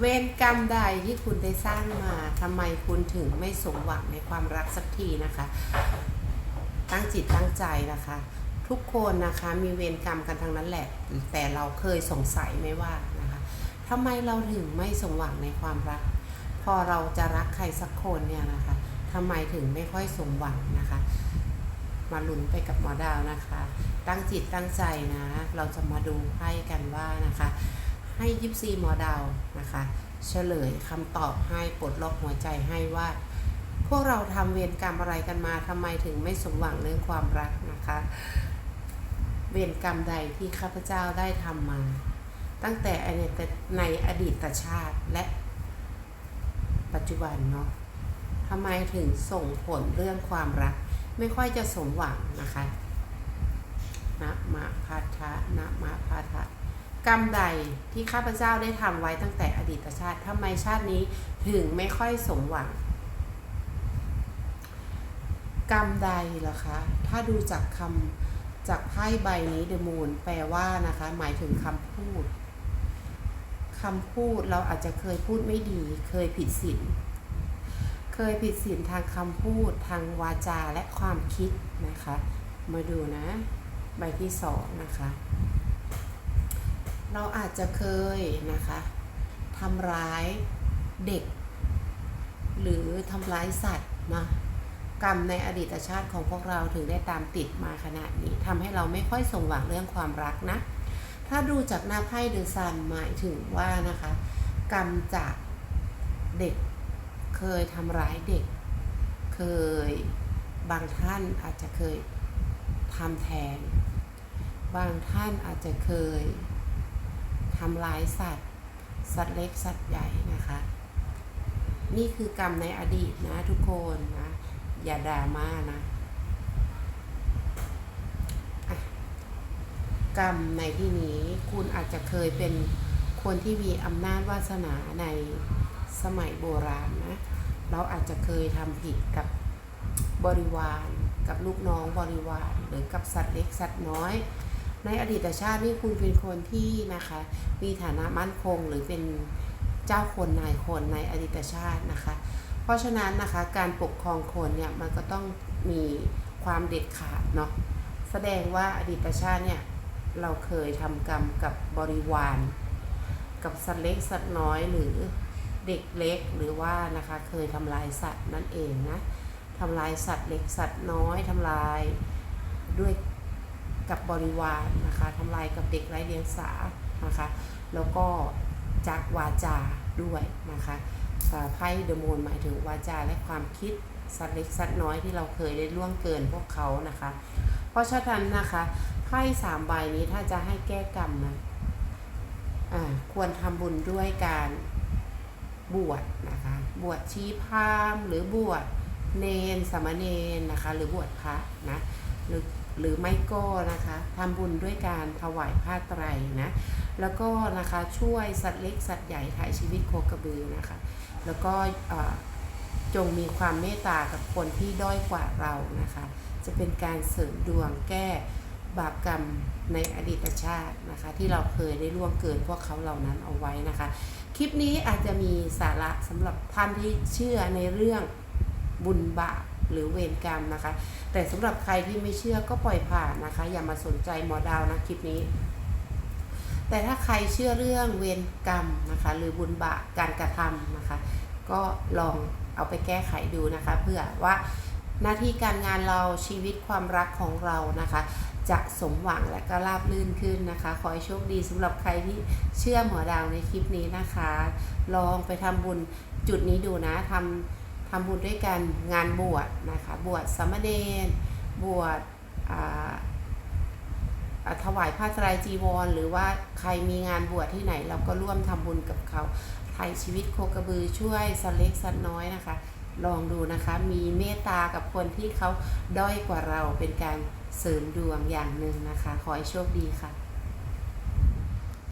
เวรกรรมใดที่คุณได้สร้างมาทำไมคุณถึงไม่สมหวังในความรักสักทีนะคะ ตั้งจิตตั้งใจนะคะ ทุกคนนะคะมีเวรกรรมกันทั้งนั้นแหละ แต่เราเคยสงสัยไหมว่านะคะทำไมเราถึงไม่สมหวังในความรัก พอเราจะรักใครสักคนเนี่ยนะคะทำไมถึงไม่ค่อยสมหวังนะคะ มาลุ้นไปกับหมอดาวนะคะ ตั้งจิตตั้งใจนะ เราจะมาดูไพ่กันว่านะคะ ให้ยิปซีหมอดาวนะคะ เฉลยคำตอบให้ปลดล็อกหัวใจให้ว่า พวกเราทำเวรกรรมอะไรกันมาทำไมถึงไม่สมหวังเรื่องความรักนะคะ เวรกรรมใดที่ข้าพเจ้าได้ทำมา ตั้งแต่ในอดีตชาติและปัจจุบันเนาะทำไมถึงส่งผลเรื่องความรัก ไม่ค่อยจะสมหวังนะคะนะมะพาทะนะมะพาทะ กรรมใดที่ข้าพเจ้าได้ทำไว้ตั้งแต่อดีตชาติทำไมชาตินี้ถึงไม่ค่อยสมหวัง กรรมใดเหรอคะ ถ้าดูจากคำจากไพ่ใบนี้เดมูนแปลว่านะคะ หมายถึงคำพูดคำพูดเราอาจจะเคยพูดไม่ดี เคยผิดศีลเคยผิดศีลทางคำพูดทางวาจาและความคิดนะคะ มาดูนะ ใบที่สองนะคะ เราอาจจะเคยนะคะทำร้ายเด็ก หรือทำร้ายสัตว์นะกรรมในอดีตชาติของพวกเราถึงได้ตามติดมาขนาดนี้ทำให้เราไม่ค่อยสมหวังเรื่องความรักนะ ถ้าดูจากหน้าไพ่เดือซันหมายถึงว่านะคะ กรรมจากเด็กเคยทำร้ายเด็ก เคยบางท่านอาจจะเคยทำแทน บางท่านอาจจะเคยำร้ายสัตว์ สัตว์เล็กสัตว์ใหญ่นะคะ นี่คือกรรมในอดีตนะทุกคนนะ อย่าดราม่านะะกรรมในที่นี้คุณอาจจะเคยเป็นคนที่มีอำนาจวาสนาในสมัยโบราณนะ เราอาจจะเคยทำผิดกับบริวาร กับลูกน้องบริวาร หรือกับสัตว์เล็กสัตว์น้อย ในอดีตชาตินี่คุณเป็นคนที่นะคะ มีฐานะมั่นคงหรือเป็นเจ้าคนนายคนในอดีตชาตินะคะ เพราะฉะนั้นนะคะการปกครองคนเนี่ยมันก็ต้องมีความเด็ดขาดเนาะแสดงว่าอดีตชาติเนี่ยเราเคยทำกรรมกับบริวาร กับสัตว์เล็กสัตว์น้อยหรือเด็กเล็กหรือว่านะคะเคยทำลายสัตว์นั่นเองนะทำลายสัตว์เล็กสัตว์น้อยทำลายด้วย กับบริวารนะคะทำลายกับเด็กไร้เดียงสานะคะแล้วก็จากวาจาด้วยนะคะไพ่เดอะมูนหมายถึงวาจาและความคิดสัตว์เล็กสัตว์น้อยที่เราเคยได้ล่วงเกินพวกเขานะคะ เพราะฉะนั้นนะคะไพ่สามใบนี้ถ้าจะให้แก้กรรมนะอ่าควรทำบุญด้วยการบวชนะคะ บวชชีพามหรือบวชเนนสามเณรนะคะ หรือบวชพระนะหรือ หรือไม่ก็นะคะทำบุญด้วยการถวายผ้าไตรนะแล้วก็นะคะช่วยสัตว์เล็กสัตว์ใหญ่ถ่ายชีวิตโคกระบือนะคะแล้วก็จงมีความเมตตากับคนที่ด้อยกว่าเรานะคะ จะเป็นการเสริมดวงแก้บาปกรรมในอดีตชาตินะคะ ที่เราเคยได้ล่วงเกินพวกเขาเหล่านั้นเอาไว้นะคะ คลิปนี้อาจจะมีสาระสำหรับท่านที่เชื่อในเรื่องบุญบาป หรือเวรกรรมนะคะ แต่สำหรับใครที่ไม่เชื่อก็ปล่อยผ่านนะคะ อย่ามาสนใจหมอดาวนะคลิปนี้ แต่ถ้าใครเชื่อเรื่องเวรกรรมนะคะ หรือบุญบาปการกระทำนะคะ ก็ลองเอาไปแก้ไขดูนะคะ เพื่อว่าหน้าที่การงานเราชีวิตความรักของเรานะคะ จะสมหวังและก็ราบลื่นขึ้นนะคะ ขอให้โชคดีสำหรับใครที่เชื่อหมอดาวในคลิปนี้นะคะ ลองไปทำบุญจุดนี้ดูนะทำ ทำบุญด้วยกันงานบวชนะคะ บวชสามเณรบวชถวายผ้าไตรจีวร หรือว่าใครมีงานบวชที่ไหน เราก็ร่วมทำบุญกับเขาไทยชีวิตโคกระบือช่วยสัตว์เล็กสัตว์น้อยนะคะ ลองดูนะคะ มีเมตตากับคนที่เขาด้อยกว่าเราเป็นการเสริมดวงอย่างหนึ่งนะคะ ขอให้โชคดีค่ะ